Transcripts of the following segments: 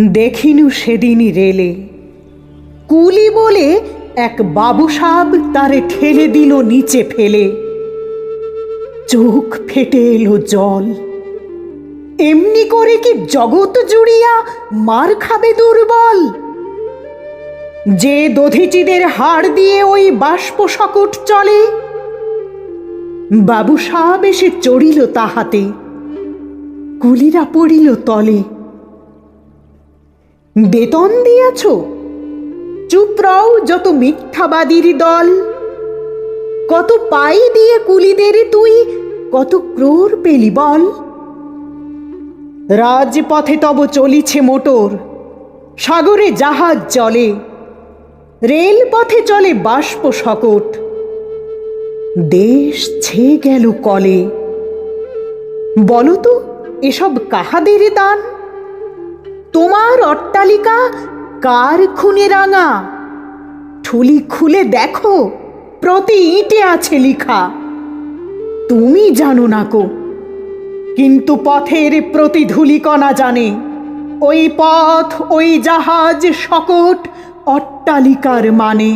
দেখিনু সেদিনই রেলে। কুলি বলে এক বাবু সাব তারে ঠেলে দিল নিচে ফেলে। চোখ ফেটে এলো জল। এমনি করে কি জগৎ জুড়িয়া মার খাবে দুর্বল? যে দধিচিদের হাড় দিয়ে ওই বাষ্প সকট চলে বাবু সাহেব এসে চড়িল তাহাতে। কুলিরা পড়িল তলে। বেতন দিয়াছ? চুপ রও, যত মিথ্যাবাদীর দল। কত পাই দিয়ে কুলিদের তুই, কত ক্রোর পেলি বল। রাজপথে তব চলিছে মোটর, সাগরে জাহাজ চলে। রেলপথে চলে বাষ্প সকট দেশ ছে গেল কলে। বলো তো, এসব কাহাদের দান? তোমার অট্টালিকা কার খুনে রাঙা? ঠুলি খুলে দেখো, প্রতি ইটে আছে লিখা। তুমি জানো না কো, কিন্তু পথের প্রতি ধুলিকণা জানে। ওই পথ, ওই জাহাজ শকট অট্টালিকার মানে।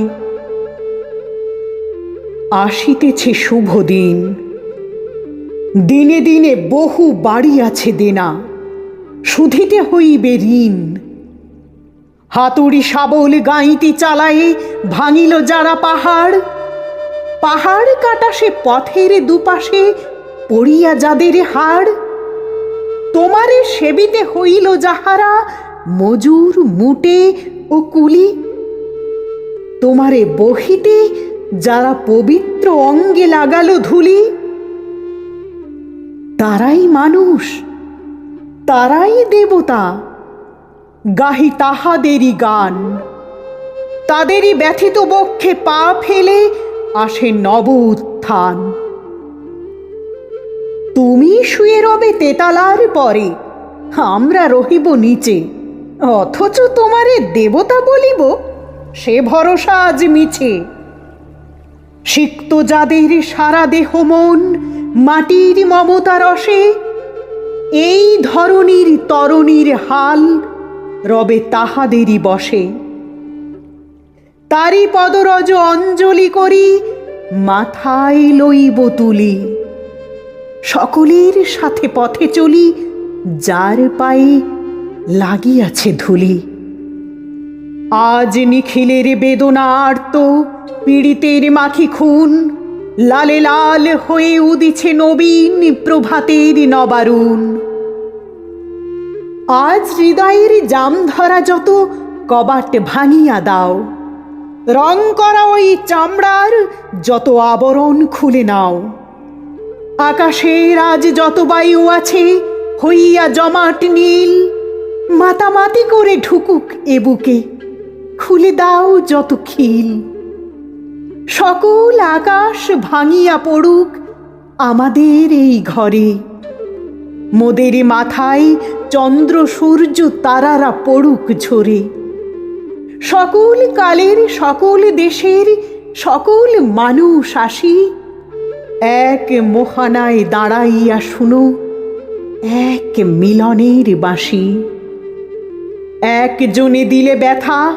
আসিতেছে শুভ দিন। দিনে দিনে বহু বাড়ি আছে দেনা। শুধিতে হইবে ঋণ। হাতুড়ি শাবল গাঁইতি চালায়ে ভাঙিল যারা পাহাড়। পাহাড় কাটা সে পথের দুপাশে পড়িয়া যাদের হাড়। তোমারে সেবিতে হইল যাহারা মজুর, মুটে ও কুলি। তোমারে বহিতে যারা পবিত্র অঙ্গে লাগালো ধুলি। তারাই মানুষ তারাই দেবতা। গাহি তাহাদেরই গান। তাদেরই ব্যথিত বক্ষে পা ফেলে আসে নব উত্থান তুমি শুয়ে রবে তেতালার পরে, আমরা রহিব নিচে। অথচ তোমারে দেবতা বলিব, সে ভরসা আজ মিছে। সিক্ত যাদের সারা দেহ মন, মাটির মমতা রসে এই ধরনীর তরণীর হাল রবে তাহাদেরই বসে। তারি পদরজ অঞ্জলি করি, মাথায় লইব তুলি। সকলের সাথে পথে চলি, যার পায়ে লাগিয়াছে ধুলি। আজ নিখিলের বেদনা আর্ত পীড়িতের মাখি খুন লালে লাল হয়ে উদিছে নবীন প্রভাতের নবারুণ। আজ হৃদয়ের জাম ধরা যত কবাট ভাঙিয়া দাও। রং করা ওই চামড়ার যত আবরণ খুলে নাও। আকাশের আজ যত বায়ু আছে, হইয়া জমাট নীল, মাতামাতি করে ঢুকুক এ বুকে, খুলে দাও যত খিল। সকল আকাশ ভাঙিয়া পড়ুক আমাদের এই ঘরে। মোদের মাথায় চন্দ্র সূর্য তারারা পড়ুক ঝরে। সকল কালের, সকল দেশের, সকল মানুষ আসি। এক মোহানায় দাঁড়াইয়া শুনো, এক মিলনের বাঁশি একজনে দিলে ব্যথা